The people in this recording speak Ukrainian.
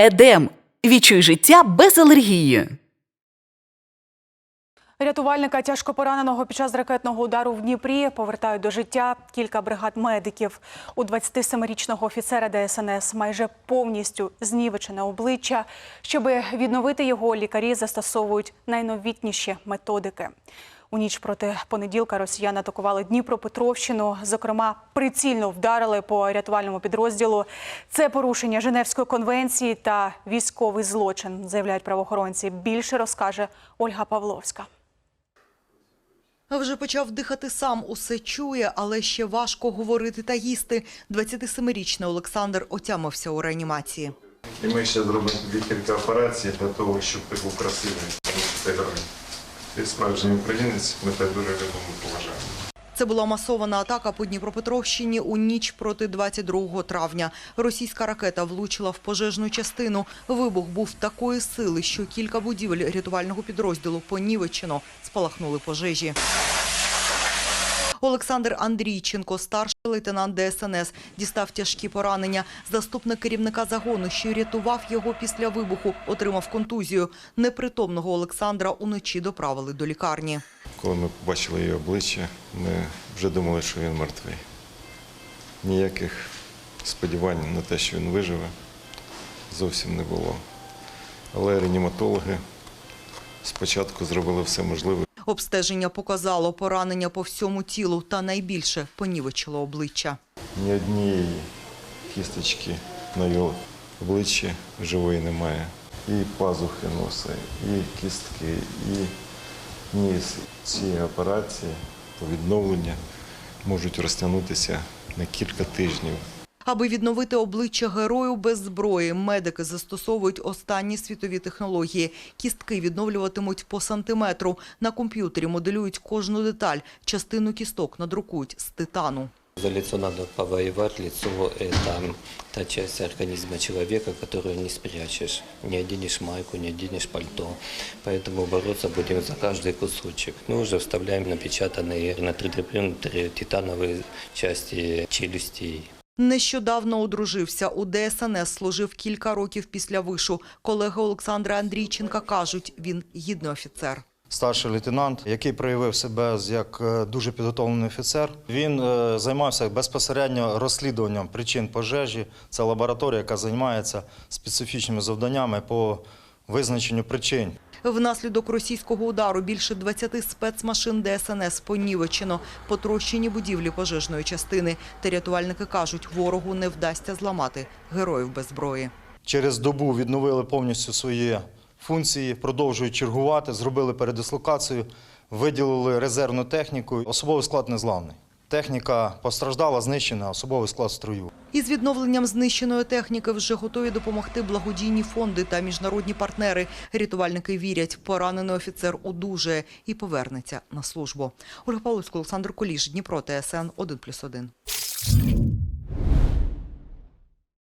Едем. Відчуй життя без алергії. Рятувальника тяжко пораненого під час ракетного удару в Дніпрі повертають до життя кілька бригад медиків. У 27-річного офіцера ДСНС майже повністю знівечене обличчя. Щоби відновити його, лікарі застосовують найновітніші методики. У ніч проти понеділка росіяни атакували Дніпропетровщину. Зокрема, прицільно вдарили по рятувальному підрозділу. Це порушення Женевської конвенції та військовий злочин, заявляють правоохоронці. Більше розкаже Ольга Павловська. Вже почав дихати сам, усе чує, але ще важко говорити та їсти. 27-річний Олександр отямився у реанімації. І ми ще зробимо тобі кілька операцій для того, щоб ти був красивий, Ти справжній українець, ми тебе дуже любимо поважаємо. Це була масована атака по Дніпропетровщині у ніч проти 22 травня. Російська ракета влучила в пожежну частину. Вибух був такої сили, що кілька будівель рятувального підрозділу понівечено спалахнули пожежі. Олександр Андрійченко, старший лейтенант ДСНС, дістав тяжкі поранення. Заступник керівника загону, що рятував його після вибуху, отримав контузію. Непритомного Олександра уночі доправили до лікарні. Коли ми побачили її обличчя, ми вже думали, що він мертвий. Ніяких сподівань на те, що він виживе, зовсім не було. Але реаніматологи спочатку зробили все можливе, Обстеження показало поранення по всьому тілу та найбільше понівечило обличчя. Ні однієї кісточки на його обличчі живої немає. І пазухи носа, і кістки, і ніс. Ці операції по відновленню можуть розтягнутися на кілька тижнів. Аби відновити обличчя герою без зброї, медики застосовують останні світові технології. Кістки відновлюватимуть по сантиметру. На комп'ютері моделюють кожну деталь. Частину кісток надрукують з титану. За лицо надо повоевать. Лицо – это та часть организма человека, которую не спрячешь. Не оденешь майку, не оденешь пальто. Поэтому бороться будем за каждый кусочек. Мы уже вставляем напечатанные на 3D принтере титановые части челюстей. Нещодавно одружився. У ДСНС служив кілька років після вишу. Колеги Олександра Андрійченка кажуть, він гідний офіцер. старший лейтенант, який проявив себе як е, дуже підготовлений офіцер. Він е, займався безпосередньо розслідуванням причин пожежі. Це лабораторія, яка займається специфічними завданнями по визначенню причин. Внаслідок російського удару більше 20 спецмашин ДСНС понівечено, потрощені будівлі пожежної частини. Та рятувальники кажуть, ворогу не вдасться зламати героїв без зброї. Через добу відновили повністю свої функції, продовжують чергувати, зробили передислокацію, виділили резервну техніку. Особовий склад незламний. Техніка постраждала, знищена, особовий склад струю. Із відновленням знищеної техніки вже готові допомогти благодійні фонди та міжнародні партнери. Рятувальники вірять, поранений офіцер одужає і повернеться на службу. Ольга Павловська, Олександр Коліш, Дніпро, ТСН 1+,1.